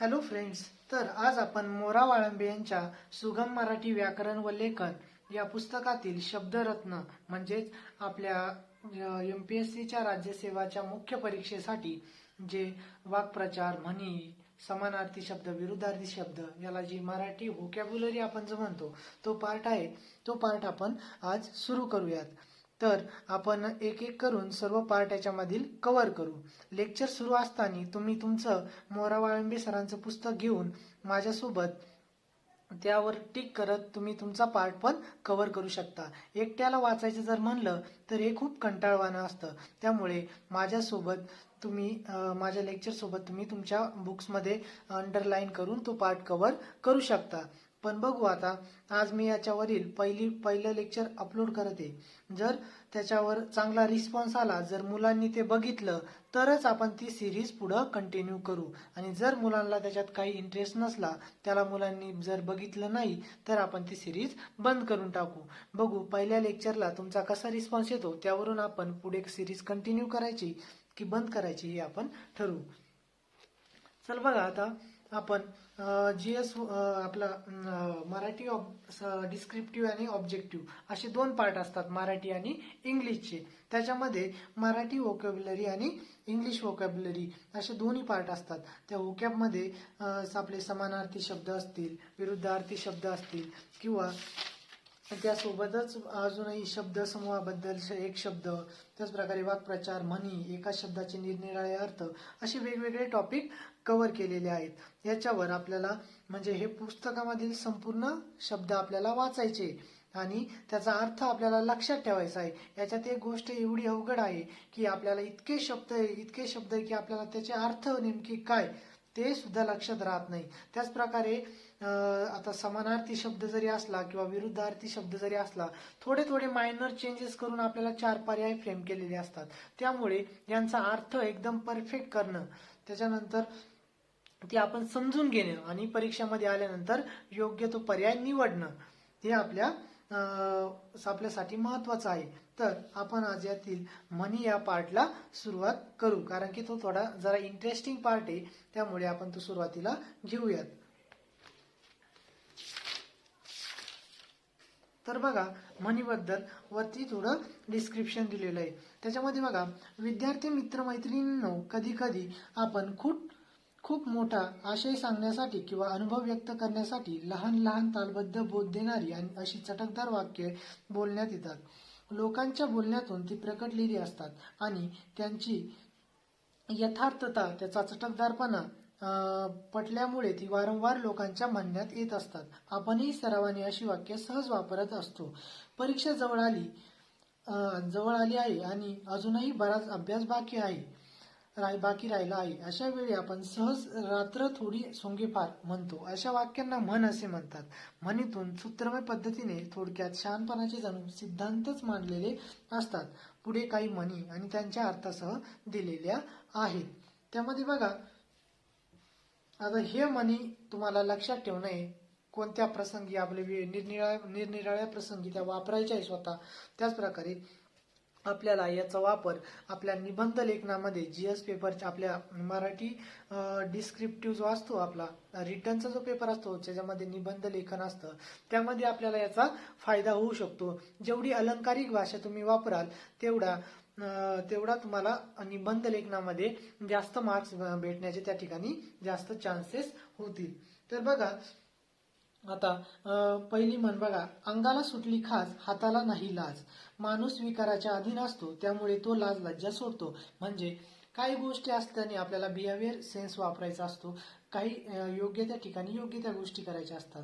Hello friends तर आज आपण मोरा वाळंबे यांच्या सुगम मराठी व्याकरण व लेखन या पुस्तकातील शब्दरत्न म्हणजेच आपल्या एम पी एस सीच्या राज्यसेवाच्या मुख्य परीक्षेसाठी जे वाक्प्रचार म्हणी समानार्थी शब्द विरुद्धार्थी शब्द याला जी मराठी व्होकॅब्युलरी आपण जो म्हणतो तो पार्ट आहे तो पार्ट आपण आज सुरू करूयात. तर आपण एक एक करून सर्व पार्ट याच्यामधील कव्हर करू. लेक्चर सुरू असताना तुम्ही तुमचं मोरा वाळंबे सरांचं पुस्तक घेऊन माझ्यासोबत त्यावर टिक करत तुम्ही तुमचा पार्ट पण कव्हर करू शकता. एकट्याला वाचायचं जर म्हणलं तर हे खूप कंटाळवाणं असतं. त्यामुळे माझ्यासोबत तुम्ही माझ्या लेक्चरसोबत तुम्ही तुमच्या बुक्समध्ये अंडरलाईन करून तो पार्ट कव्हर करू शकता. पण बघू आता. आज मी याच्यावरील पहिली पहिलं लेक्चर अपलोड करते. जर त्याच्यावर चांगला रिस्पॉन्स आला जर मुलांनी ते बघितलं तरच आपण ती सिरीज पुढं कंटिन्यू करू. आणि जर मुलांना त्याच्यात काही इंटरेस्ट नसला त्याला मुलांनी जर बघितलं नाही तर आपण ती सिरीज बंद करून टाकू. बघू पहिल्या लेक्चरला तुमचा कसा रिस्पॉन्स येतो त्यावरून आपण पुढे सिरीज कंटिन्यू करायची की बंद करायची हे आपण ठरवू. चल बघा आता आपण जी एस आपला अं, मराठी डिस्क्रिप्टिव्ह आणि ऑब्जेक्टिव्ह असे दोन पार्ट असतात मराठी आणि इंग्लिशचे. त्याच्यामध्ये मराठी वोकॅब्युलरी आणि इंग्लिश वोकॅब्युलरी असे दोन्ही पार्ट असतात. त्या वोकॅबमध्ये आपले समानार्थी शब्द असतील विरुद्धार्थी शब्द असतील किंवा त्यासोबतच अजूनही शब्द समूहाबद्दल एक शब्द त्याचप्रकारे वाक्प्रचार म्हणी एका शब्दाचे निरनिराळे अर्थ असे वेगवेगळे टॉपिक कव्हर केलेले आहेत. याच्यावर आपल्याला म्हणजे हे पुस्तकामधील संपूर्ण शब्द आपल्याला वाचायचे आणि त्याचा अर्थ आपल्याला लक्षात ठेवायचा आहे. याच्यात एक गोष्ट एवढी अवघड आहे की आपल्याला इतके शब्द आहे इतके शब्द आहे की आपल्याला त्याचे अर्थ नेमके काय ते सुद्धा लक्षात राहत नाही. त्याचप्रकारे आता समानार्थी शब्द जरी असला किंवा विरुद्धार्थी शब्द जरी असला थोडे थोडे मायनर चेंजेस करून आपल्याला चार पर्याय फ्रेम केलेले असतात. त्यामुळे यांचा अर्थ एकदम परफेक्ट करणं त्याच्यानंतर ते आपण समजून घेणं आणि परीक्षेमध्ये आल्यानंतर योग्य तो पर्याय निवडणं हे आपल्या आपल्यासाठी महत्वाचं आहे. तर आपण आज यातील मनी या पार्टला सुरुवात करू कारण की तो थोडा जरा इंटरेस्टिंग पार्ट आहे त्यामुळे आपण तो सुरुवातीला घेऊयात. तर बघा म्हणीबद्दल वरती थोडं डिस्क्रिप्शन दिलेलं आहे. त्याच्यामध्ये बघा विद्यार्थी मित्रमैत्रिणींनो कधी कधी आपण खूप खूप मोठा आशय सांगण्यासाठी किंवा अनुभव व्यक्त करण्यासाठी लहान लहान तालबद्ध बोध देणारी आणि अशी चटकदार वाक्ये बोलण्यात येतात. लोकांच्या बोलण्यातून ती प्रकटलेली असतात आणि त्यांची यथार्थता त्याचा चटकदारपणा पटल्यामुळे ती वारंवार लोकांच्या म्हणण्यात येत असतात. आपणही सरावाने अशी वाक्य सहज वापरत असतो. परीक्षा जवळ आली जवळ आली आहे आणि अजूनही बराच अभ्यास बाकी आहे राय बाकी राहिला आहे. अशा वेळी आपण सहज रात्र थोडी सोंगेफार म्हणतो. अशा वाक्यांना म्हण असे म्हणतात. म्हणीतून सूत्रमय पद्धतीने थोडक्यात शहाणपणाचे जणू सिद्धांतच मांडलेले असतात. पुढे काही म्हणी आणि त्यांच्या अर्थासह दिलेल्या आहेत. त्यामध्ये बघा आता हे म्हणी तुम्हाला लक्षात ठेवणं आहे कोणत्या प्रसंगी आपले वि- निरनिराळ्या निरनिराळ्या प्रसंगी त्या वापरायच्या आहे स्वतः? त्याचप्रकारे आपल्याला याचा वापर आपल्या निबंध लेखनामध्ये जी एस पेपरच्या आपल्या मराठी डिस्क्रिप्टिव्ह जो असतो आपला. रिटर्नचा जो पेपर असतो त्याच्यामध्ये निबंध लेखन असतं. त्यामध्ये आपल्याला याचा फायदा होऊ शकतो. जेवढी अलंकारिक भाषा तुम्ही वापराल तेवढा तेवढा तुम्हाला निबंध लेखनामध्ये जास्त मार्क्स भेटण्याचे त्या ठिकाणी जास्त चान्सेस होतील. तर बघा आता पहिली म्हण बघा अंगाला सुटली खास हाताला नाही लाज. माणूस विकाराच्या अधीन असतो त्यामुळे तो लाज लज्जा सोडतो. म्हणजे काही गोष्टी असल्याने आपल्याला बिहेवियर सेन्स वापरायचा असतो. काही योग्य त्या ठिकाणी योग्य त्या गोष्टी करायच्या असतात.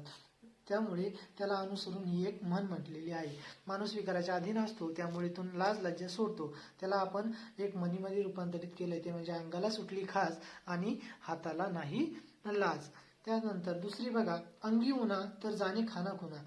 त्यामुळे त्याला अनुसरून ही एक म्हण म्हटलेली आहे. माणूस विकाराच्या अधीन असतो त्यामुळे तो लाज लज्जा सोडतो. त्याला आपण एक मनीमध्ये रूपांतरित केलंय ते म्हणजे अंगाला सुटली खास आणि हाताला नाही लाज. त्यानंतर दुसरी बघा अंगी उन्हा तर जाणे खाना खुना.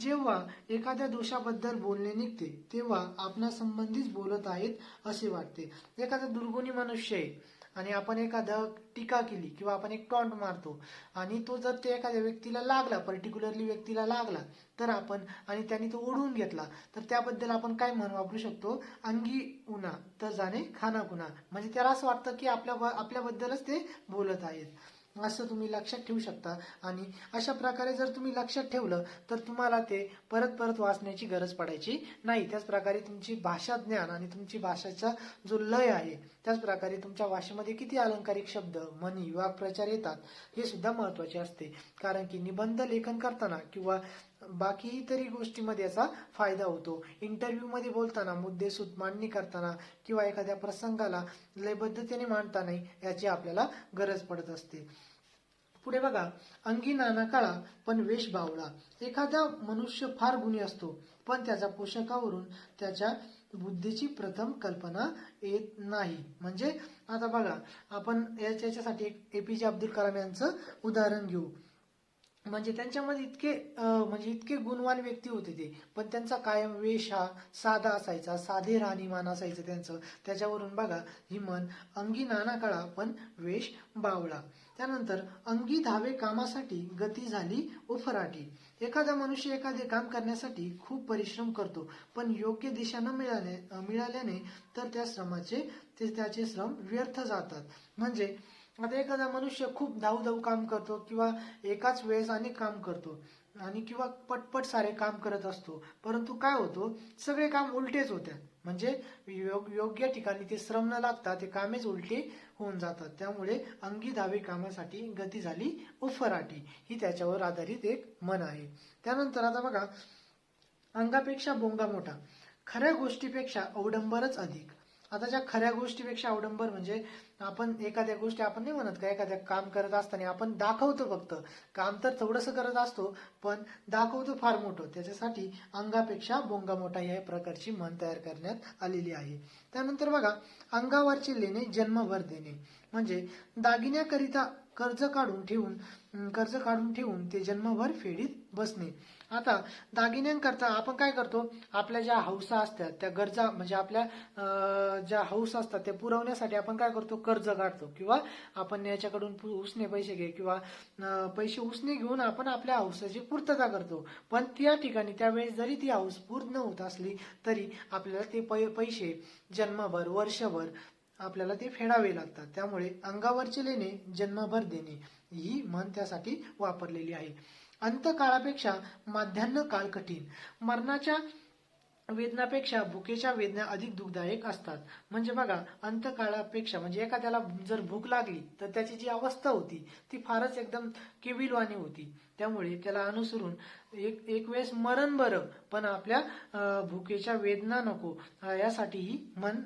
जेव्हा एखाद्या दोषाबद्दल बोलणे निघते तेव्हा आपणा संबंधीच बोलत आहेत असे वाटते. एखादा दुर्गुणी मनुष्य आहे आणि आपण एखादं टीका केली किंवा आपण एक टॉन्ट मारतो आणि तो जर ते एखाद्या व्यक्तीला लागला पर्टिक्युलरली व्यक्तीला लागला तर आपण आणि त्यांनी तो ओढून घेतला तर त्याबद्दल आपण काय म्हण वापरू शकतो? अंगी उन्हा तर जाणे खाना गुन्हा. म्हणजे त्याला असं वाटतं की आपल्या आपल्याबद्दलच ते बोलत आहेत. असं तुम्ही लक्षात ठेवू शकता. आणि अशा प्रकारे जर तुम्ही लक्षात ठेवलं तर तुम्हाला ते परत परत वाचण्याची गरज पडायची नाही. त्याच प्रकारे तुमची भाषा ज्ञान आणि तुमची भाषेचा जो लय आहे त्याच प्रकारे तुमच्या भाषेमध्ये किती अलंकारिक शब्द म्हणी वाक्प्रचार येतात हे सुद्धा महत्त्वाचे असते. कारण की निबंध लेखन करताना किंवा बाकी इतरही गोष्टीमध्ये याचा फायदा होतो. इंटरव्ह्यूमध्ये बोलताना मुद्देसूद मांडणी करताना किंवा एखाद्या प्रसंगाला लयबद्धतेने मांडता नाही याची आपल्याला गरज पडत असते. पुढे बघा अंगी नाना काळा पण वेश बावळा. एखादा मनुष्य फार गुणी असतो पण त्याच्या पोषकावरून त्याच्या बुद्धीची प्रथम कल्पना येत नाही. म्हणजे आता बघा आपण याच्या- याच्यासाठी एक एपीजे अब्दुल कलाम यांचं उदाहरण घेऊ. म्हणजे त्यांच्यामध्ये इतके म्हणजे इतके गुणवान व्यक्ती होते ते. पण त्यांचा कायम वेश हा साधा असायचा साधे राहणीमान असायचं त्यांचं. त्याच्यावरून बघा ही मन अंगी नाना काळा पण वेश बावळा. त्यानंतर अंगी धावे कामासाठी गती झाली उफराटी. एखादा मनुष्य एखादे काम करण्यासाठी खूप परिश्रम करतो पण योग्य दिशा न मिळाले मिळाल्याने तर त्या श्रमाचे ते त्याचे श्रम व्यर्थ जातात. म्हणजे आता एखादा मनुष्य खूप धाव धाव काम करतो किंवा एकाच वेळेस अनेक काम करतो आणि किंवा पटपट सारे काम करत असतो. परंतु काय होतो? सगळे काम उलटेच होत्यात म्हणजे योग- योग्य ठिकाणी ते श्रम न लागता ते कामेच उलटे होऊन जातात. त्यामुळे अंगी धावे कामासाठी गती झाली उफराटी. ही त्याच्यावर आधारित एक मन आहे. त्यानंतर आता बघा अंगापेक्षा बोंगा मोठा. खऱ्या गोष्टीपेक्षा अवडंबरच अधिक. आता ज्या खऱ्या गोष्टीपेक्षा अवडंबर म्हणजे आपण एखाद्या गोष्टी आपण नाही म्हणत का एखाद्या काम करत असताना आपण दाखवतो फक्त. काम तर थोडंसं करत असतो पण दाखवतो फार मोठं. त्याच्यासाठी अंगापेक्षा बोंगा मोठा या प्रकारची मन तयार करण्यात आलेली आहे. त्यानंतर बघा अंगावरचे लेणे जन्मभर देणे. म्हणजे दागिन्याकरिता कर्ज काढून ठेवून कर्ज काढून ठेवून ते जन्मभर फेडीत बसणे. आता दागिन्यांकरता आपण काय करतो? आपल्या ज्या हौसा असतात त्या गरजा म्हणजे आपल्या ज्या हौस असतात त्या पुरवण्यासाठी आपण काय करतो? कर्ज काढतो. किंवा आपण याच्याकडून पु- उसने पैसे घे किंवा पैसे उसने घेऊन आपण आपल्या हौसाची पूर्तता करतो. पण त्या ठिकाणी त्यावेळेस जरी ती हौस पूर्ण होत असली तरी आपल्याला ते पै पैसे जन्मभर वर्षभर आपल्याला ते फेडावे लागतात. त्यामुळे अंगावरचे लेणे जन्मभर देणे ही म्हण त्यासाठी वापरलेली आहे. अंतकाळापेक्षा माध्यान्ह काळ कठीण. मरणाच्या वेदनापेक्षा भुकेच्या वेदना अधिक दुःखदायक असतात. म्हणजे बघा अंतकाळापेक्षा म्हणजे एखाद्याला जर भूक लागली तर त्याची जी अवस्था होती ती फारच एकदम केविलवाणी होती. त्यामुळे त्याला अनुसरून एक एक वेळेस मरण बरं पण आपल्या भुकेच्या वेदना नको. यासाठीही यासाठी ही मन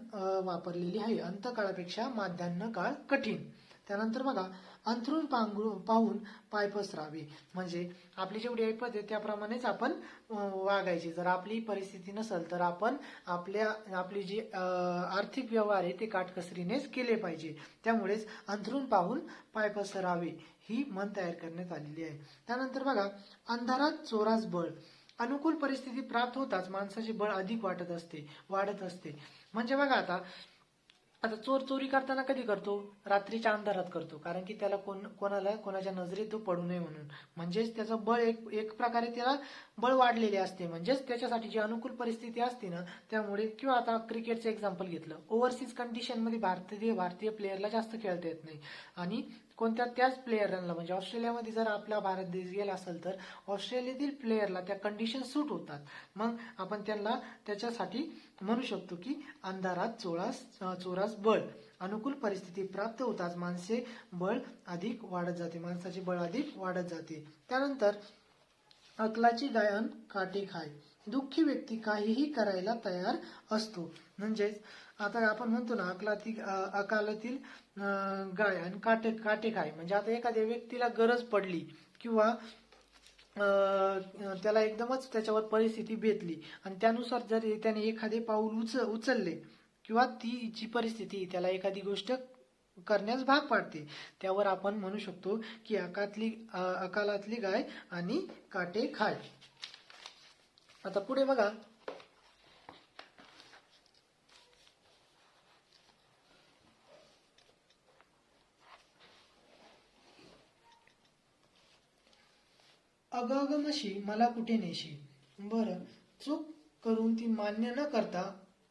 वापरलेली आहे. अंतकाळापेक्षा माध्यान्ह काळ कठीण. त्यानंतर बघा अंथरूण पांघरू पाहून पाय पसरावे. म्हणजे आपली जेवढी ऐपत आहे त्याप्रमाणेच आपण वागायची. जर आपली परिस्थिती नसेल तर आपण आपल्या आपली जी आर्थिक व्यवहार आहे ते काटकसरीनेच केले पाहिजे. त्यामुळेच अंथरूण पाहून पाय पसरावे ही मन तयार करण्यात आलेली आहे. त्यानंतर बघा अंधारात चोरास बळ. अनुकूल परिस्थिती प्राप्त होताच माणसाचे बळ अधिक वाटत असते वाढत असते. म्हणजे बघा आता आता चोर चोरी करताना कधी करतो? रात्रीच्या अंधारात करतो. कारण की त्याला कोण कोणाला कोणाच्या नजरेत तो पडू नये म्हणून. म्हणजेच त्याचं बळ एक एक प्रकारे त्याला बळ वाढलेले असते. म्हणजेच त्याच्यासाठी जी अनुकूल परिस्थिती असते ना त्यामुळे किंवा आता क्रिकेटचं एक्झाम्पल घेतलं. ओव्हरसीज कंडिशनमध्ये भारतीय भारतीय प्लेअरला जास्त खेळता येत नाही. आणि कोणत्या त्याच प्लेयरांना म्हणजे ऑस्ट्रेलियामध्ये जर आपला भारत देश गेला असेल तर ऑस्ट्रेलियातील प्लेयरला त्या कंडिशन सूट होतात. मग आपण त्यांना त्याच्यासाठी म्हणू शकतो की अंधारात चोरास चोरास बळ अनुकूल परिस्थिती प्राप्त होताच माणसे बळ अधिक वाढत जाते माणसाचे बळ अधिक वाढत जाते. त्यानंतर अकलाची गायन काटे खाय. दुःखी व्यक्ती काहीही करायला तयार असतो. म्हणजेच आता आपण म्हणतो ना अकलातील अकालातील गाय आणि काटे काटे खाय म्हणजे आता एखाद्या व्यक्तीला गरज पडली किंवा त्याला एकदमच त्याच्यावर परिस्थिती भेटली आणि त्यानुसार जर त्याने एखादे पाऊल उच उचलले किंवा ती जी परिस्थिती त्याला एखादी गोष्ट करण्यास भाग पाडते त्यावर आपण म्हणू शकतो की अकातली अकालातली गाय आणि काटे खाय. आता पुढे बघा. अग अग मशी मला कुठे नेशी? बरं चूक करून ती मान्य न करता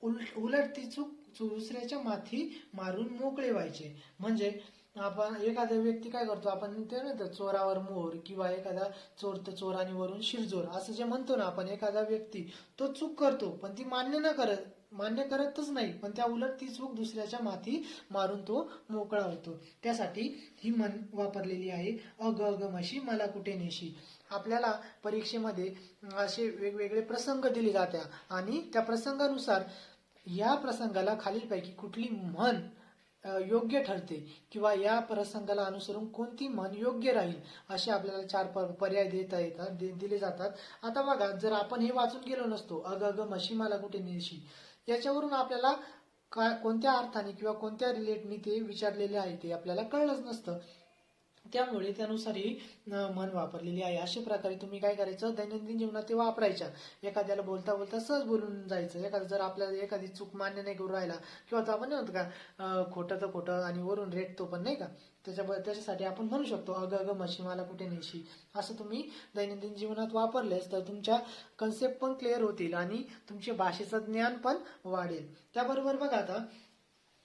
उलट उलट ती चूक दुसऱ्याच्या माथी मारून मोकळे व्हायचे. म्हणजे आपण एखादा व्यक्ती काय करतो आपण ते म्हणतो चोरावर मोर किंवा एखादा चोर तर चोराने वरून शिरजोर असं जे म्हणतो ना आपण एखादा व्यक्ती तो चूक करतो पण ती मान्य न करत मान्य करतच नाही पण त्या उलट ती चूक दुसऱ्याच्या माथी मारून तो मोकळा होतो. त्यासाठी ही मन वापरलेली आहे अग अग म्हशी मला कुठे नेशी? आपल्याला परीक्षेमध्ये असे वेगवेगळे प्रसंग दिले जात्या. आणि त्या प्रसंगानुसार या प्रसंगाला खालीलपैकी कुठली म्हण योग्य ठरते? किंवा या प्रसंगाला अनुसरून कोणती म्हण योग्य राहील? असे आपल्याला चार पर्याय देता येतात दिले जातात. आता बघा जर आपण हे वाचून गेलो नसतो अग अग मशी मला कुठे नेशी? याच्यावरून आपल्याला काय कोणत्या अर्थाने किंवा कोणत्या रिलेटनी ते विचारलेले आहे ते आपल्याला कळलंच नसतं. त्यामुळे त्यानुसार ही म्हण वापरलेली आहे. अशा प्रकारे तुम्ही काय करायचं? दैनंदिन जीवनात ते वापरायच्या एखाद्याला बोलता बोलता सहज बोलून जायचं. एखादं जर आपल्याला एखादी चूक मान्य नाही करू राहिला किंवा तो आपण नाही म्हणतो का खोटं तर खोटं आणि वरून रेटतो पण नाही का? त्याच्या त्याच्यासाठी आपण म्हणू शकतो अगं अगं मशी मला कुठे नेशी? असं तुम्ही दैनंदिन जीवनात वापरलेस तर तुमच्या कन्सेप्ट पण क्लिअर होतील आणि तुमचे भाषेचं ज्ञान पण वाढेल. त्याबरोबर बघा आता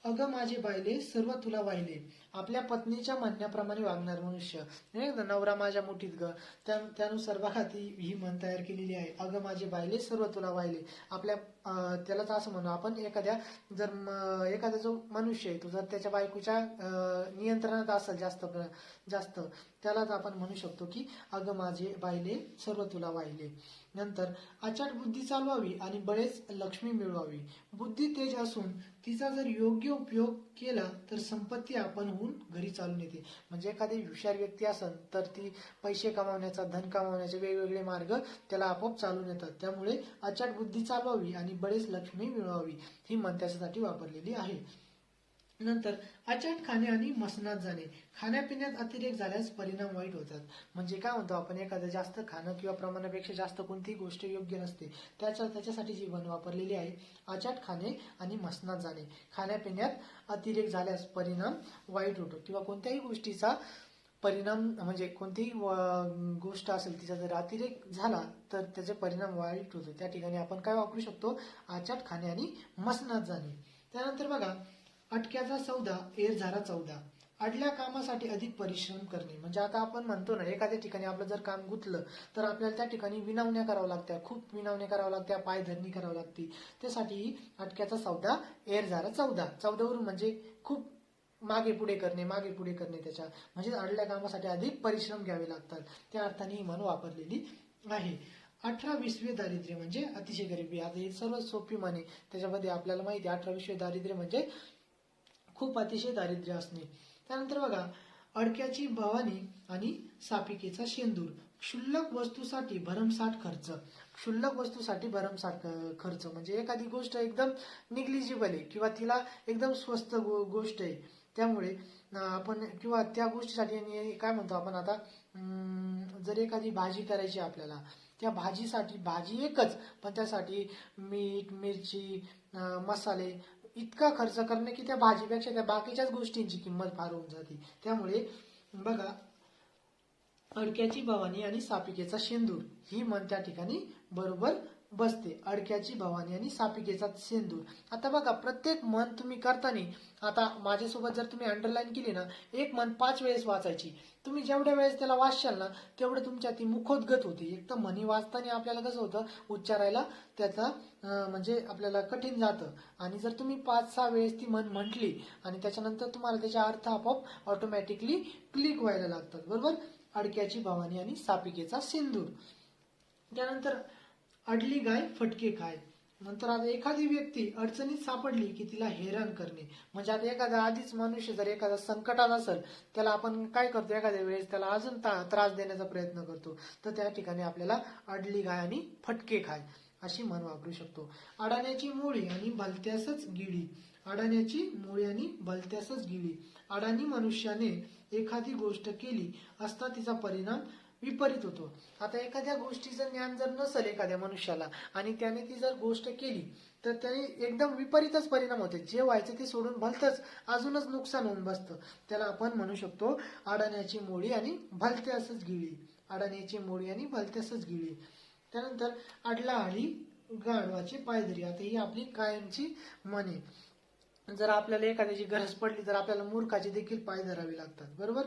अगं माझे बायले सर्व तुला वाहिले. आपल्या पत्नीच्या म्हणण्याप्रमाणे वागणार मनुष्य. नाही नवरा माझ्या मुठीत ग. त्या त्यानुसार बघा ती ही म्हण तयार केलेली आहे. अगं माझे बायले सर्व तुला वाहिले. आपल्या त्यालाच असं म्हणू. आपण एखाद्या जर एखादा जो मनुष्य आहे तो जर त्याच्या बायकोच्या नियंत्रणात असेल जास्त प्र- जास्त त्यालाच आपण म्हणू शकतो की अगं माझे बायले सर्व तुला वाहिले. नंतर अचाट बुद्धी चालवावी आणि बळेच लक्ष्मी मिळवावी. बुद्धी तेज असून तिचा जर योग्य उपयोग केला तर संपत्ती आपण होऊ घेऊन घरी चालून येते. म्हणजे एखादी हुशार व्यक्ती असेल तर ती पैसे कमावण्याचा धन कमावण्याचे वेगवेगळे मार्ग त्याला आपोआप चालून येतात. त्यामुळे अचाट बुद्धी चालवावी आणि बरेच लक्ष्मी मिळवावी ही म्हण वापरलेली आहे. नंतर अचाट खाणे आणि मसनात जाणे. खाण्यापिण्यात अतिरेक झाल्यास परिणाम वाईट होतात. म्हणजे काय म्हणतो आपण? एखादं जास्त खाणं किंवा प्रमाणापेक्षा जास्त कोणतीही गोष्ट योग्य नसते. त्याच्या त्याच्यासाठी जीवन वापरलेली आहे. अचाट खाणे आणि मसनात जाणे. खाण्यापिण्यात अतिरेक झाल्यास परिणाम वाईट होतो. किंवा कोणत्याही गोष्टीचा परिणाम म्हणजे कोणतीही व- गोष्ट असेल तिचा जर अतिरेक झाला तर त्याचे परिणाम वाईट होतो. त्या ठिकाणी आपण काय वापरू शकतो? आचाट खाणे आणि मसनात जाणे. त्यानंतर बघा अटक्याचा सौदा एर झाला चौदा. अडल्या कामासाठी अधिक परिश्रम करणे. म्हणजे आता आपण म्हणतो ना एखाद्या ठिकाणी आपलं जर काम गुंतलं तर आपल्याला त्या ठिकाणी विनावण्या कराव्या लागत्या. खूप विनावण्या कराव्या लागत्या पायधरणी करावी लागते. त्यासाठी अटक्याचा सौदा एर झाला चौदा. चौदावरून म्हणजे खूप मागे पुढे करणे मागे पुढे करणे त्याच्या. म्हणजे अडल्या कामासाठी अधिक परिश्रम घ्यावे लागतात. त्या अर्थाने ही म्हण वापरलेली आहे. अठरा विश्वे दारिद्र्य म्हणजे अतिशय गरिबी. आता ही सर्वात सोपी म्हणे. त्याच्यामध्ये आपल्याला माहिती आहे अठरा विश्वे दारिद्र्य म्हणजे खूप अतिशय दारिद्र्य असणे. त्यानंतर बघा अडक्याची भवानी आणि सापिकेचा शेंदूर. क्षुल्लक वस्तूसाठी भरमसाठ खर्च. क्षुल्लक वस्तूसाठी भरमसाठ ख- खर्च. म्हणजे एखादी गोष्ट एकदम निग्लिजिबल आहे किंवा तिला एकदम स्वस्त गो- गोष्ट आहे. त्यामुळे आपण किंवा त्या गोष्टीसाठी आणि काय म्हणतो आपण आता जर एखादी भाजी करायची आपल्याला त्या भाजीसाठी भाजी एकच पण त्यासाठी मीठ मिरची मसाले इतका खर्च करणे की त्या भाजीपेक्षा त्या बाकीच्याच गोष्टींची किंमत फार होऊन जाते. त्यामुळे बघा अडक्याची भवानी आणि सापिकेचा शेंदूर ही मन त्या ठिकाणी बरोबर बसते. अडक्याची भवानी आणि सापिकेचा सेंदूर. आता बघा प्रत्येक मन तुम्ही करताना आता माझ्यासोबत जर तुम्ही अंडरलाईन केली ना एक मन पाच वेळेस वाचायची. तुम्ही जेवढ्या वेळेस त्याला वाचशाल ना तेवढं तुमच्या ती मुखोद्गत होते. एक तर म्हणी वाचताना आपल्याला कसं होतं उच्चारायला त्याचा म्हणजे आपल्याला कठीण जातं. आणि जर तुम्ही पाच सहा वेळेस ती मन म्हटली आणि त्याच्यानंतर तुम्हाला त्याचा अर्थ आपोआप ऑटोमॅटिकली क्लिक व्हायला लागतात. बरोबर? अडक्याची भवानी आणि सापिकेचा सिंदूर. त्यानंतर अडली गाय फटके खाय. नंतर आता एखादी व्यक्ती अडचणीत सापडली की तिला हैराण करणे. म्हणजे आता एखादा आधीच मनुष्य जर एखादा संकटात असेल त्याला आपण काय करतो? एखाद्या वेळेस त्याला अजून ता- त्रास देण्याचा प्रयत्न करतो. तर त्या ठिकाणी आपल्याला अडली गाय आणि फटके खाय अशी म्हण वापरू शकतो. अडाण्याची मुळी आणि भलत्यासच गिळी. अडाण्याची मुळी आणि भलत्यासच गिळी. अडाणी मनुष्याने एखादी गोष्ट केली असता तिचा परिणाम विपरीत होतो. आता एखाद्या गोष्टीचं ज्ञान जर नसेल एखाद्या मनुष्याला आणि त्याने ती जर गोष्ट केली तर त्याने एकदम विपरीतच परिणाम होते. जे व्हायचं ते सोडून भलतंच अजूनच नुकसान होऊन बसतं. त्याला आपण म्हणू शकतो अडाण्याची मोळी आणि भलत्यासच गिळी. अडाण्याची मोळी आणि भलत्यासच गिळी. त्यानंतर अडला आळी गाढवाची पायदरी आता ही आपली कायमची म्हणे जर आपल्याला एखाद्याची गरज पडली तर आपल्याला मूर्खाचे देखील पाय धरावे लागतात. बरोबर?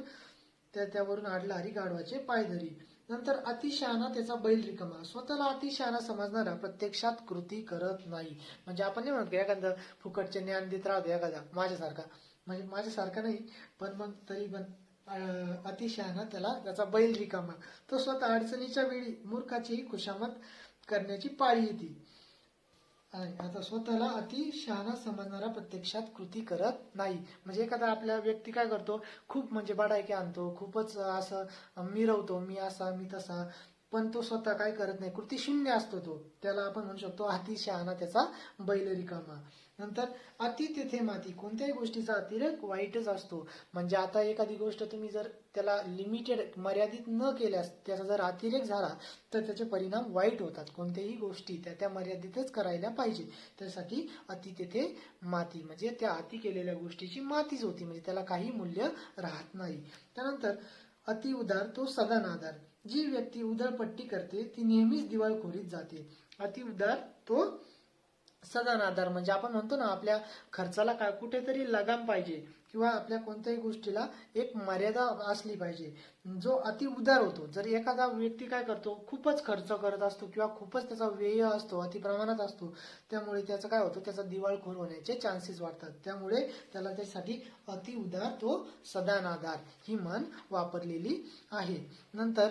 त्या त्यावरून आडला हरी गाढवाचे पाय धरी. नंतर अतिशहाणा त्याचा बैल रिकामा. स्वतःला अतिशहाणा समजणारा प्रत्यक्षात कृती करत नाही. म्हणजे आपण नाही म्हणतो एखादा फुकटचे ज्ञान देत राहतो एखादा माझ्यासारखा. म्हणजे माझ्यासारखा नाही पण मग तरी पण अं, अतिशहाणा त्याला त्याचा बैल रिकामा. तो स्वतः अडचणीच्या वेळी मूर्खाचीही खुशामत करण्याची पाळी येते. आहे. आता स्वतःला अति शहाणा समजणारा प्रत्यक्षात कृती करत नाही. म्हणजे एखादा आपला व्यक्ती काय करतो? खूप म्हणजे बडायके आणतो. खूपच असं मिरवतो मी असा मी तसा. पण तो स्वतः काय करत नाही. कृती शून्य असतो तो. त्याला आपण म्हणू शकतो अति शहाणा त्याचा बैल रिकामा नंतर अति तेथे माती. कोणत्याही गोष्टीचा अतिरेक वाईटच असतो. म्हणजे आता एखादी गोष्ट तुम्ही जर त्याला लिमिटेड मर्यादित न केल्यास त्याचा जर अतिरेक झाला तर त्याचे परिणाम वाईट होतात. कोणत्याही गोष्टी त्या त्या मर्यादितच करायला पाहिजे. त्यासाठी अति तेथे माती. म्हणजे त्या अति केलेल्या गोष्टीची मातीच होती. म्हणजे त्याला काही मूल्य राहत नाही. त्यानंतर अति उदार तो सदा नादार जी व्यक्ती उधळपट्टी करते ती नेहमीच दिवाळखोरीत जाते. अति उदार तो सदा नादार म्हणजे आपण म्हणतो ना आपल्या खर्चाला काय कुठेतरी लगाम पाहिजे. किंवा आपल्या कोणत्याही गोष्टीला एक मर्यादा असली पाहिजे. जो अति उदार होतो. जर एखादा व्यक्ती काय करतो खूपच खर्च करत असतो किंवा खूपच त्याचा व्यय असतो अति प्रमाणात असतो त्यामुळे त्याचं काय होतं त्याचा दिवाळखोर होण्याचे चान्सेस वाढतात. त्यामुळे त्याला त्यासाठी अति उदार तो सदानादार ही म्हण वापरलेली आहे. नंतर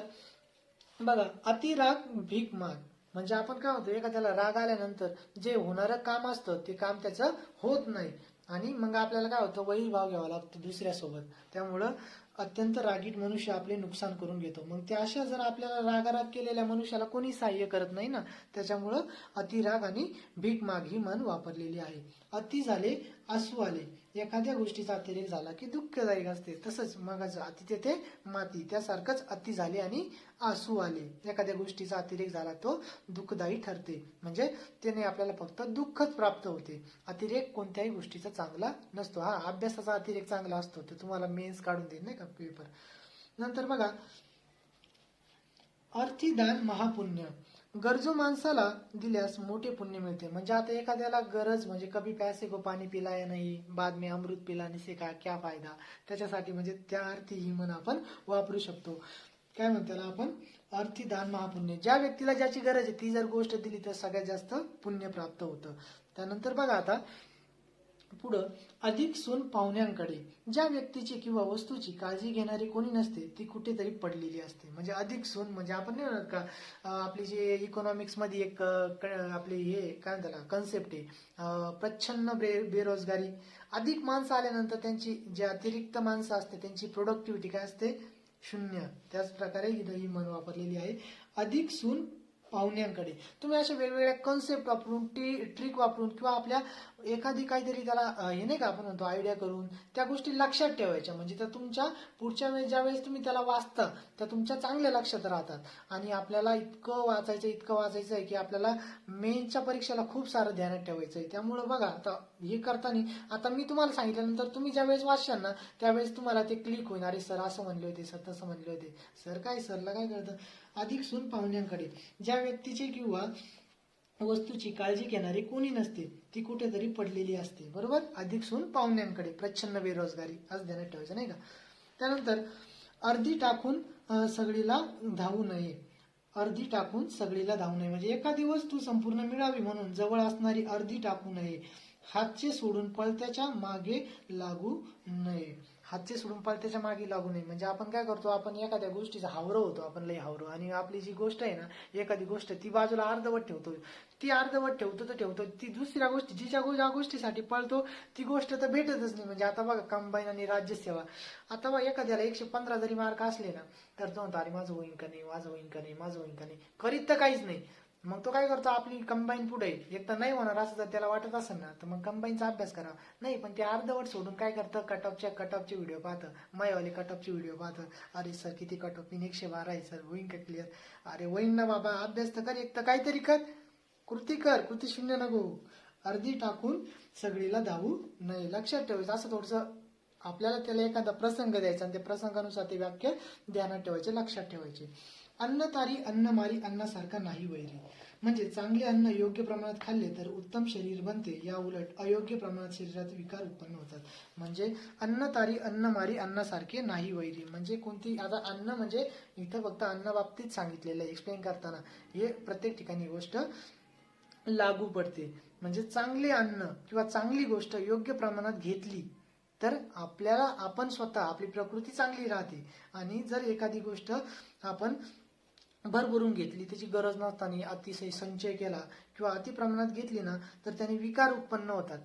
बघा अतिराग भीक माग. म्हणजे आपण काय होतो एखाद्याला राग आल्यानंतर जे होणारं काम असतं ते काम त्याचं होत नाही. आणि मग आपल्याला काय होतं वैर भाव घ्यावा लागतो दुसऱ्यासोबत. त्यामुळं अत्यंत रागीट मनुष्य आपले नुकसान करून घेतो. मग त्या अशा जर आपल्याला रागाराग केलेल्या मनुष्याला कोणी सहाय्य करत नाही ना त्याच्यामुळं अतिराग आणि भीक माग ही मन वापरलेली आहे. अति झाले आसू आले. एखाद्या गोष्टीचा अतिरेक झाला की दुःखदायक असते तसंच मगाचं अति तेथे माती त्यासारखंच अति झाले आणि आसू आले. एखाद्या गोष्टीचा अतिरेक झाला तो दुःखदायी ठरते. म्हणजे त्याने आपल्याला फक्त दुःखच प्राप्त होते. अतिरेक कोणत्याही गोष्टीचा चांगला नसतो. हा अभ्यासाचा अतिरेक चांगला असतो. तो तुम्हाला मेन्स काढून देईल नाही का पेपर नंतर बघा अर्थीदान महापुण्य. गरजू माणसाला दिल्यास मोठे पुण्य मिळते. म्हणजे आता एखाद्याला गरज म्हणजे कभी पैसे को पाणी पिलाय नाही बाद में अमृत पिलाने से का क्या फायदा? त्याच्यासाठी म्हणजे त्या अर्थी ही म्हण आपण वापरू शकतो. काय म्हणतो त्याला आपण? अर्थीदान महापुण्य. ज्या व्यक्तीला ज्याची गरज आहे ती जर गोष्ट दिली तर सगळ्यात जास्त पुण्य प्राप्त होतं. त्यानंतर बघा आता पुढं अधिक सून पाहुण्यांकडे ज्या व्यक्तीची किंवा वस्तूची काळजी घेणारी कोणी नसते ती कुठेतरी पडलेली असते. म्हणजे अधिक सून म्हणजे आपण नाही म्हणत का आपली जे इकॉनॉमिक्समध्ये एक क- आपली हे काय म्हणतात त्याला कन्सेप्ट आहे. प्रच्छन्न बे बेरोजगारी. अधिक माणसं आल्यानंतर त्यांची जे अतिरिक्त माणसं असते त्यांची प्रोडक्टिव्हिटी काय असते? शून्य. त्याच प्रकारे ही म्हण वापरलेली आहे. अधिक सून पाहुण्यांकडे. तुम्ही अशा वेगवेगळ्या कन्सेप्ट वापरून टी ट्रिक वापरून किंवा आपल्या एखादी काहीतरी त्याला हे नाही का आपण म्हणतो आयडिया करून त्या गोष्टी लक्षात ठेवायच्या. म्हणजे त्या तुमच्या पुढच्या वेळेस ज्या वेळेस तुम्ही त्याला वाचता त्या तुमच्या चांगल्या लक्षात राहतात. आणि आपल्याला इतकं वाचायचं इतकं वाचायचं आहे की आपल्याला मेनच्या परीक्षेला खूप सारं ध्यानात ठेवायचं आहे त्यामुळं बघा आता हे करताना आता मी तुम्हाला सांगितल्यानंतर तुम्ही ज्या वेळेस वाचशाल ना त्यावेळेस तुम्हाला ते क्लिक होईल. अरे सर असं म्हणले होते सर तसं म्हणले होते. सर काय सरला काय कळतं? अधिक सून पाहुण्यांकडे. ज्या व्यक्तीचे किंवा वस्तूची काळजी घेणारी कोणी नसते ती कुठेतरी पडलेली असते. बरोबर? अधिक सून पाहुण्यांकडे. प्रच्छन्न बेरोजगारी. आज ध्यानात ठेवायचं नाही का? त्यानंतर अर्धी टाकून सगळीला धावू नये. अर्धी टाकून सगळीला धावू नये. म्हणजे एखादी वस्तू संपूर्ण मिळावी म्हणून जवळ असणारी अर्धी टाकू नये. हातचे सोडून पळत्याच्या मागे लागू नये. हातचे सोडून पळत्याच्या मागे लागू नये. म्हणजे आपण काय करतो आपण एखाद्या गोष्टीचा हावरं होतो आपण लई हावरं. आणि आपली जी गोष्ट आहे ना एखादी गोष्ट ती बाजूला अर्धवट ठेवतो. ती अर्धवट ठेवतो तर ठेवतो. ती दुसऱ्या गोष्टी जिच्या गो- ज्या गोष्टीसाठी पळतो ती गोष्ट तर भेटतच नाही. म्हणजे आता बघा कंबाईन आणि राज्यसेवा आता बघा एखाद्याला एकशे पंधरा जरी मार्क असले ना तर तो म्हणतो अरे माझं होईन का नाही? माझं होईन का नाही? माझं होईन का नाही? करीत तर काहीच नाही. मग तो काय करतो आपली कंबाईन पुढे. एक तर नाही होणार असं जर त्याला वाटत असेल ना तर मग कंबाईनचा अभ्यास करा. नाही पण ते अर्धवट सोडून काय करतं कटऑफच्या कटऑफचे व्हिडिओ पाहतं. मायवाले कटऑफचे व्हिडिओ पाहतं. अरे सर किती कटऑफ मी एकशे बारा आहे सर होईन का क्लिअर अरे होईन ना बाबा. अभ्यास तर कर एक तर काहीतरी कर. कृती कर. कृती शून्य नको. अर्धी टाकून सगळीला धावू नये. लक्षात ठेवायचं. असं थोडंसं आपल्याला त्याला एखादा प्रसंग द्यायचा आणि त्या प्रसंगानुसार ते वाक्य ध्यानात ठेवायचे लक्षात ठेवायचे. अन्न तारी अन्न मारी अन्नासारखा नाही वैरी. म्हणजे चांगले अन्न योग्य प्रमाणात खाल्ले तर उत्तम शरीर बनते. या उलट अयोग्य प्रमाणात शरीरात विकार उत्पन्न होतात. म्हणजे अन्न तारी अन्न मारी अन्नासारखे नाही वैरी. म्हणजे कोणती आता अन्न म्हणजे इथं फक्त अन्न बाबतीत सांगितलेलं आहे एक्सप्लेन करताना. हे प्रत्येक ठिकाणी गोष्ट लागू पडते. म्हणजे चांगले अन्न किंवा चांगली गोष्ट योग्य प्रमाणात घेतली तर आपल्याला आपण स्वतः आपली प्रकृती चांगली राहते. आणि जर एखादी गोष्ट आपण भरभरून घेतली. त्याची गरज नसताना अतिशय संचय केला किंवा अति प्रमाणात घेतली ना तर त्याने विकार उत्पन्न होतात.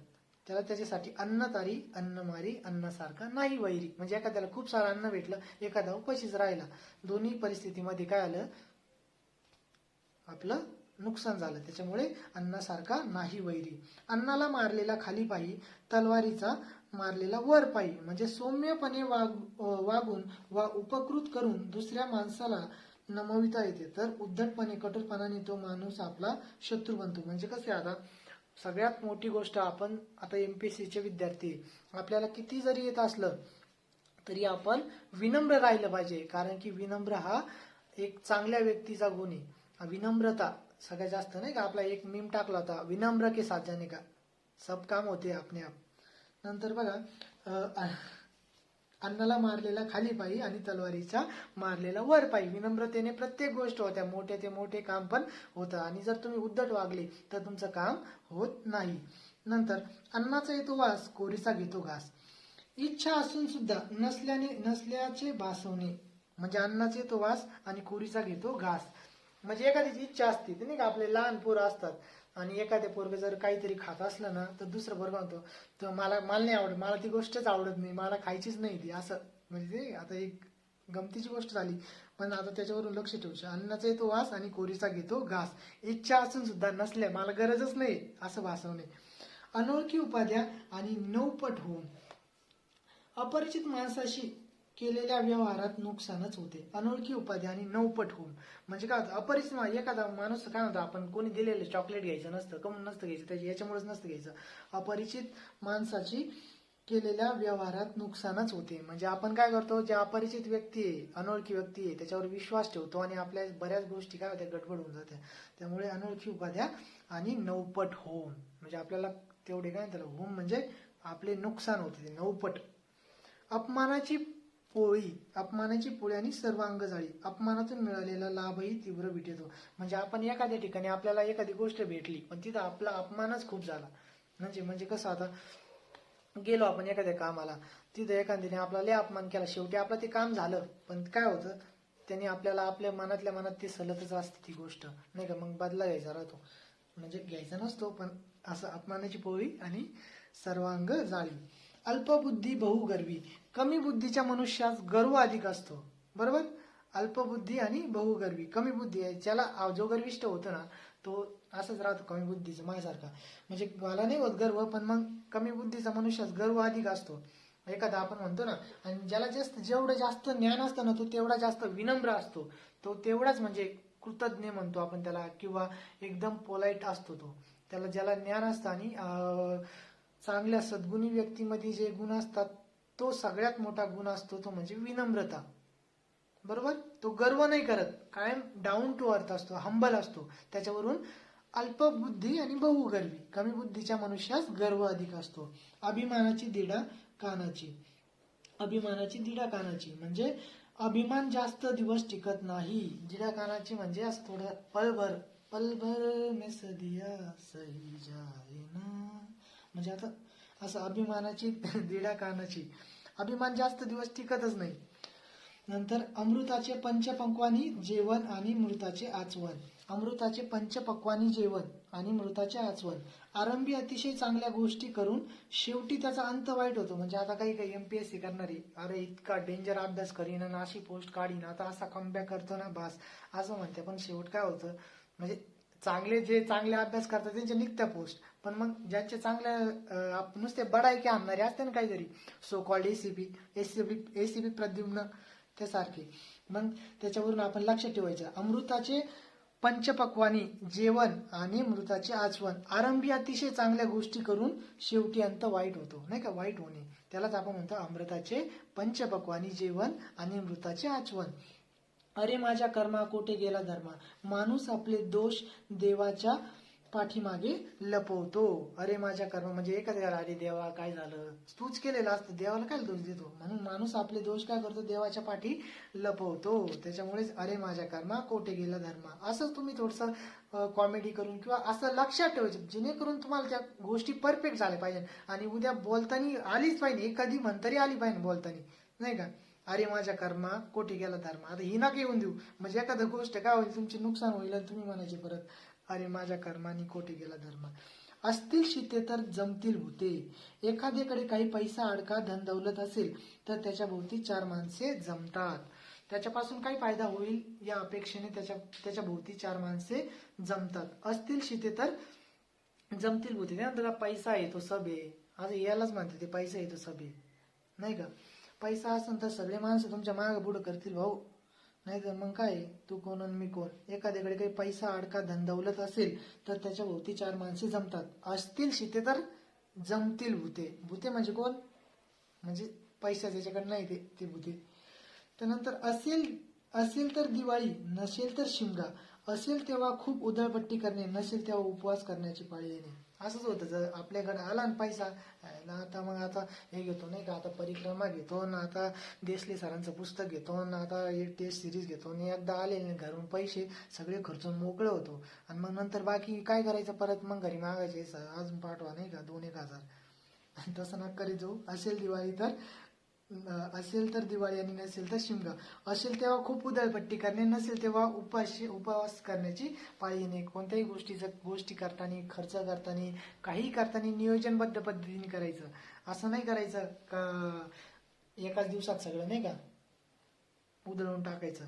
त्याला त्याच्यासाठी अन्न तारी अन्न मारी अन्नासारखा नाही वैरी. म्हणजे एखाद्याला खूप सारं अन्न भेटलं एखादा उपाशीच राहिला. दोन्ही परिस्थितीमध्ये काय आलं? आपलं नुकसान झालं. त्याच्यामुळे अन्नासारखा नाही वैरी. अन्नाला मारलेला खाली पायी तलवारीचा मारलेला वर पायी. म्हणजे सौम्यपणे वाग वागून वा उपकृत करून दुसऱ्या माणसाला नमविता येते. तर उद्धटपणे कठोरपणाने तो माणूस आपला शत्रू बनतो. म्हणजे कसे आता सगळ्यात मोठी गोष्ट आपण आता एमपीएससीचे विद्यार्थी आपल्याला किती जरी येत असलं तरी आपण विनम्र राहिलं पाहिजे. कारण की विनम्र हा एक चांगल्या व्यक्तीचा गुण आहे. विनम्रता सगळ्यात जास्त नाही का आपला एक मीम टाकला होता विनम्र के साथ जाने का. सब काम होते आपने आप. नंतर बघा अन्नाला मारलेला खाली पायी आणि तलवारीचा मारलेला वर पायी. विनम्रतेने प्रत्येक गोष्ट होत्या. मोठे ते मोठे काम पण होतं. आणि जर तुम्ही उद्धट वागले तर तुमचं काम होत नाही. नंतर अन्नाचा येतो वास कोरीचा घेतो घास. इच्छा असून सुद्धा नसल्याने नसल्याचे भासवणे. म्हणजे अन्नाचा येतो वास आणि कोरीचा घेतो घास. म्हणजे एखादीची इच्छा असते ते नाही का आपले लहान पोरं असतात. आणि एखाद्या पोरग जर काहीतरी खात असलं ना तर दुसरं पोरग म्हणतो तर मला मला नाही आवडत मला ती गोष्टच आवडत नाही मला खायचीच नाही ती असं. म्हणजे ते आता एक गमतीची गोष्ट झाली. पण आता त्याच्यावरून लक्ष ठेवू अन्नाचा येतो वास आणि कोरीचा घेतो घास. इच्छा असून सुद्धा नसल्या मला गरजच नाही असं भासवणे. अनोळखी उपाध्या आणि नौपट होऊन. अपरिचित माणसाशी केलेल्या व्यवहारात नुकसानच होते. अनोळखी उपाधी आणि नौपट होऊन. म्हणजे काय होतं अपरिचित एखादा माणूस काय म्हणतो आपण कोणी दिलेलं चॉकलेट घ्यायचं नसतं कमून नसतं घ्यायचं त्याच्या याच्यामुळेच नसतं घ्यायचं. अपरिचित माणसाची केलेल्या व्यवहारात नुकसानच होते. म्हणजे आपण काय करतो जे अपरिचित व्यक्ती आहे अनोळखी व्यक्ती आहे त्याच्यावर विश्वास ठेवतो आणि आपल्या बऱ्याच गोष्टी काय होत्या गडबड होऊन जात्या. त्यामुळे अनोळखी उपाध्या आणि नौपट होम म्हणजे आपल्याला तेवढे काय त्याला होम म्हणजे आपले नुकसान होते ते नौपट. अपमानाची पोळी अपमानाची पोळी आणि सर्वांग जाळी. अपमानातून मिळालेला लाभही तीव्र भेटतो म्हणजे आपण एखाद्या ठिकाणी आपल्याला एखादी गोष्ट भेटली पण तिथं आपला अपमानच खूप झाला. म्हणजे म्हणजे कसं आता गेलो आपण एखाद्या कामाला. तिथं एखाद्याने आपला लय अपमान केला. शेवटी आपलं ते काम झालं पण काय होतं? त्यांनी आपल्याला आपल्या मनातल्या मनात ती सलतच असते ती गोष्ट. नाही का? मग बदला घ्यायचा राहतो. म्हणजे घ्यायचा नसतो पण असं अपमानाची पोळी आणि सर्वांग जाळी. अल्पबुद्धी बहुगर्वी. कमी बुद्धीच्या मनुष्यास गर्व अधिक असतो. बरोबर? अल्पबुद्धी आणि बहुगर्वी. कमी बुद्धी आहे. ज्याला जो गर्विष्ट होतो ना तो असंच राहतो कमी बुद्धीचा माझ्यासारखा. म्हणजे मला नाही होत गर्व पण मग कमी बुद्धीचा मनुष्यास गर्व अधिक असतो. एखादा आपण म्हणतो ना आणि ज्याला जास्त जेवढं जास्त ज्ञान असतं ना तो तेवढा जास्त विनम्र असतो. तो तेवढाच म्हणजे कृतज्ञ म्हणतो आपण त्याला किंवा एकदम पोलाईट असतो तो. त्याला ज्याला ज्ञान असतं आणि चांगल्या सद्गुणी व्यक्तीमध्ये जे गुण असतात तो सगळ्यात मोठा गुण असतो तो म्हणजे विनम्रता. बरोबर? तो गर्व नाही करत. कायम डाऊन टू अर्थ असतो हंबल असतो. त्याच्यावरून अल्पबुद्धी आणि बहुगर्वी कमी बुद्धीच्या मनुष्यास गर्व अधिक असतो. अभिमानाची दिडा कानाची. अभिमानाची दिडा कानाची म्हणजे अभिमान जास्त दिवस टिकत नाही. दिडा कानाची म्हणजे असं थोडं पलभर पलभर में सदिया सही जाए ना म्हणजे आता असं अभिमानाची दिडा कानाची अभिमान जास्त दिवस टिकतच नाही. नंतर अमृताचे पंचपक्वानी जेवण आणि मृताचे आचवण अमृताचे पंचपक्वानी जेवण आणि मृताचे आचवण आरंभी अतिशय चांगल्या गोष्टी करून शेवटी त्याचा अंत वाईट होतो. म्हणजे आता काही काही एमपीएससी करणारी अरे इतका डेंजर अभ्यास करीन आणि अशी पोस्ट काढीन आता असा कमबॅक करतो ना बास. असं म्हणते. पण शेवट काय होतं? म्हणजे चांगले जे चांगले अभ्यास करतात त्यांचे निघत्या पोस्ट पण मग ज्यांचे चांगल्या आप- नुसते बडायके आणणारे असते ना काहीतरी. So called ACP ACP ACP Pradyuman त्यासारखे मग त्याच्यावरून आपण लक्षात ठेवायचं. अमृताचे पंचपक्वानी जेवण आणि मृताचे आचवण आरंभी अतिशय चांगल्या गोष्टी करून शेवटी अंत वाईट होतो. नाही का? वाईट होणे. त्यालाच आपण म्हणतो अमृताचे पंचपक्वानी जेवण आणि मृताचे आचवण अरे माझ्या कर्मा कोठे गेला धर्मा? माणूस आपले दोष देवाच्या पाठीमागे लपवतो. अरे माझ्या कर्म म्हणजे एखाद्याला अरे देवा काय झालं? तूच केलेलं असतं. देवाला काय दोष देतो? म्हणून माणूस आपले दोष काय करतो? देवाच्या पाठी लपवतो. त्याच्यामुळेच अरे माझ्या कर्मा कोठे गेला धर्मा? असंच तुम्ही थोडस कॉमेडी करून किंवा असं लक्षात ठेवायचं. जेणेकरून तुम्हाला त्या गोष्टी परफेक्ट झाल्या पाहिजे. आणि उद्या बोलताना आलीच पाहिजे. एखादी म्हणतरी आली पाहिजे बोलताना. नाही का? अरे माझ्या कर्मा कोठे गेला धर्मा? आता ही नाक येऊन देऊ. म्हणजे एखादं गोष्ट काय होईल? तुमचे नुकसान होईल आणि तुम्ही म्हणायचे परत अरे माझ्या कर्मानी कोठे गेला धर्म. असतील शिते तर जमतील भूते. एखाद्याकडे काही पैसा अडका धन दौलत असेल तर त्याच्या भोवती चार माणसे जमतात. त्याच्यापासून काही फायदा होईल या अपेक्षेने त्याच्या त्याच्या भोवती चार माणसे जमतात. असतील शिते तर जमतील भूते. त्यानंतर पैसा आहे तो सब आहे आज यालाच म्हणते ते पैसा आहे तो सब आहे नाही का? पैसा असेल तर सगळे माणसं तुमच्या माग पुढे करतील भाऊ. नाही तर मग काय? तू कोण आणि मी कोण? एखाद्याकडे काही पैसा अडका धंदवलत असेल तर त्याच्या भोवती चार माणसे जमतात. असतील शिते तर जमतील भूते. भूते म्हणजे कोण? म्हणजे पैसा ज्याच्याकडे नाही ते ते भूते. त्यानंतर असेल असेल तर दिवाळी नसेल तर शिमगा. असेल तेव्हा खूप उधळपट्टी करणे नसेल तेव्हा उपवास करण्याची पाळी येणे. असंच होतं. जर आपल्याकडे आला ना पैसा ना आता मग आता हे घेतो नाही का आता परिक्रमा घेतो ना आता देसले सरांचं पुस्तक घेतो ना आता एक टेस्ट सिरीज घेतो आणि एकदा आले घरून पैसे सगळे खर्चून मोकळं होतो. आणि मग नंतर बाकी काय करायचं? परत मग घरी मागायचे "सर, अजून पाठवा नाही का दोन एक हजार. तसं ना करीत जाऊ. असेल दिवाळी तर असेल तर दिवाळी आणि नसेल तर शिमगा. असेल तेव्हा खूप उदळपट्टी करणे नसेल तेव्हा उपाशी उपवास करण्याची पाळी येणे. कोणत्याही गोष्टीचं गोष्टी करताना खर्च करताना काही करताना नियोजनबद्ध पद्धतीने करायचं. असं नाही करायचं का एकाच दिवसात सगळं नाही का? उधळून टाकायचं.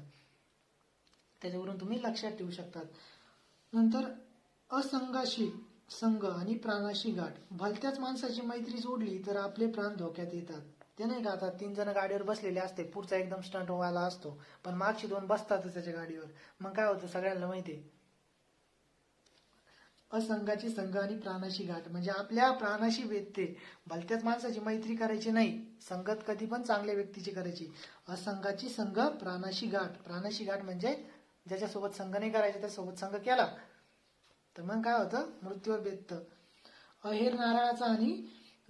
त्याच्यावरून तुम्ही लक्षात ठेवू शकतात. नंतर असंगाशी संघ आणि प्राणाशी गाठ. भलत्याच माणसाची मैत्री जोडली तर आपले प्राण धोक्यात येतात. ते नाही का आता तीन जण गाडीवर बसलेले असते पुढचा एकदम स्टंट व्हायला असतो पण मागची दोन बसतातच त्याच्या गाडीवर. मग काय होतं सगळ्यांना माहिती असंघाची संघ आणि प्राणाशी गाठ म्हणजे आपल्या प्राणाशी वेधते भलत्याच माणसाची मैत्री करायची नाही. संगत कधी पण चांगल्या व्यक्तीची करायची. असंघाची संघ प्राणाशी गाठ प्राणाशी गाठ म्हणजे ज्याच्यासोबत संघ नाही करायचा त्यासोबत संघ केला. तर मग काय होतं? मृत्यूवर बेततं अहेर नारळाचा आणि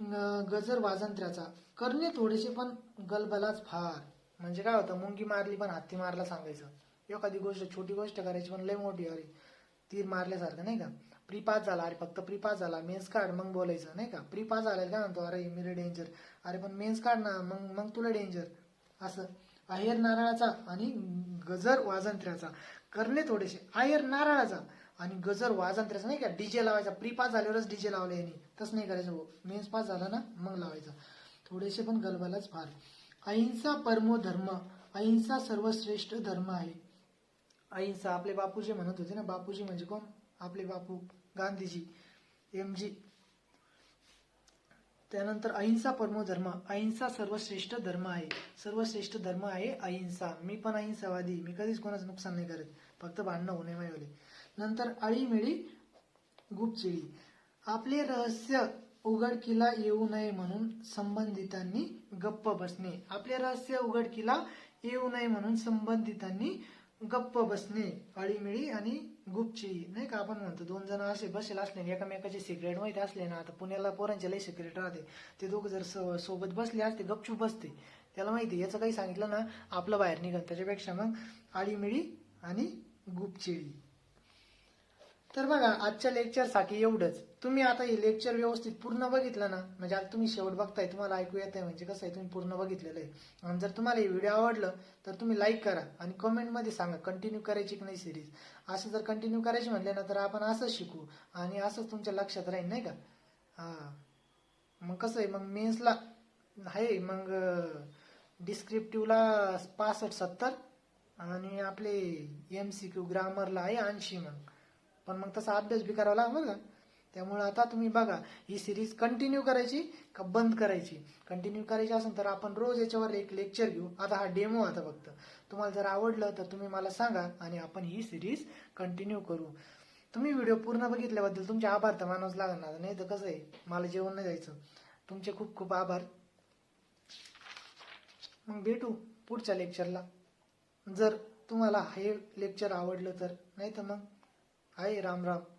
गजर वाजंत्र्याचा. करणे थोडेसे पण गलबलाच फार. म्हणजे काय होतं मुंगी मारली पण हत्ती मारला सांगायचं. एखादी गोष्ट छोटी गोष्ट करायची पण लय मोठी अरे तीर मारल्यासारखं नाही का? प्री पास झाला अरे फक्त प्री पास झाला मेन्स कार्ड मग बोलायचं नाही का? प्री पास झाला काय म्हणतो अरे मी डेंजर अरे पण मेन्स कार्ड ना मग मग तुला डेंजर असं. आहेर नारळाचा आणि गजर वाजंत्र्याचा. करणे थोडेसे. आहेर नारळाचा. आणि गजर वाजंत्र्याचा नाही का? डीजे लावायचा. प्री पास झाल्यावरच डीजे लावले यांनी. तसं नाही करायचं मेन्स पास झाला ना मग लावायचा. थोडेसे पण गलबलाच फार. अहिंसा परमो धर्म. अहिंसा सर्वश्रेष्ठ धर्म आहे. अहिंसा आपले बापूजी म्हणत होते ना. बापूजी म्हणजे कोण? आपले बापू गांधीजी एम जी त्यानंतर अहिंसा परमो धर्म. अहिंसा सर्वश्रेष्ठ धर्म आहे. सर्वश्रेष्ठ धर्म आहे अहिंसा. मी पण अहिंसावादी. मी कधीच कोणाचं नुकसान नाही करत. फक्त भांडणं होणे मायवले नंतर आळीमिळी गुपचिळी. आपले रहस्य उघडकीला येऊ नये म्हणून संबंधितांनी गप्प बसणे. आपले रहस्य उघडकीला येऊ नये म्हणून संबंधितांनी गप्प बसणे. अळीमिळी आणि गुपचिळी. नाही का? आपण म्हणतो दोन जण असे बसेल असले आणि एकामेकाचे सिक्रेट माहिती असले ना आता पुण्याला पोरांचे लई सिक्रेट राहते. ते दोघं जर स- सोबत बसले असते गपचूप बसते. त्याला माहिती याचं काही सांगितलं ना आपलं बाहेर निघत त्याच्यापेक्षा मग अळीमिळी आणि गुपचिळी. तर बघा आजच्या लेक्चरसाठी एवढंच. तुम्ही आता हे लेक्चर व्यवस्थित पूर्ण बघितलं ना म्हणजे आता तुम्ही शेवट बघताय तुम्हाला ऐकू येत आहे म्हणजे कसं आहे तुम्ही पूर्ण बघितलेलं आहे. आणि जर तुम्हाला हे व्हिडिओ आवडलं तर तुम्ही लाईक करा आणि कमेंटमध्ये सांगा कंटिन्यू करायची की नाही सिरीज असं जर कंटिन्यू करायची म्हणले ना तर आपण असंच शिकू आणि असंच तुमच्या लक्षात राहील नाही का? हां. मग कसं आहे मग मेन्सला आहे मग डिस्क्रिप्टिव्हला पासष्ट सत्तर आणि आपले एम सी क्यू ग्रामरला आहे ऐंशी मग. पण मग तसा अभ्यास बी करावा लागेल बरं का. त्यामुळे आता तुम्ही बघा ही सिरीज कंटिन्यू करायची का बंद करायची? कंटिन्यू करायची असेल तर आपण रोज याच्यावर एक लेक्चर घेऊ. आता हा डेमो आता फक्त. तुम्हाला जर आवडलं तर तुम्ही मला सांगा आणि आपण ही सिरीज कंटिन्यू करू. तुम्ही व्हिडिओ पूर्ण बघितल्याबद्दल तुमचे आभार तर मानवच लागणार. नाही तर कसं आहे? मला जेवण नाही जायचं तुमचे खूप खूप आभार. मग भेटू पुढच्या लेक्चरला जर तुम्हाला हे लेक्चर आवडलं तर. नाही तर मग आहे राम राम.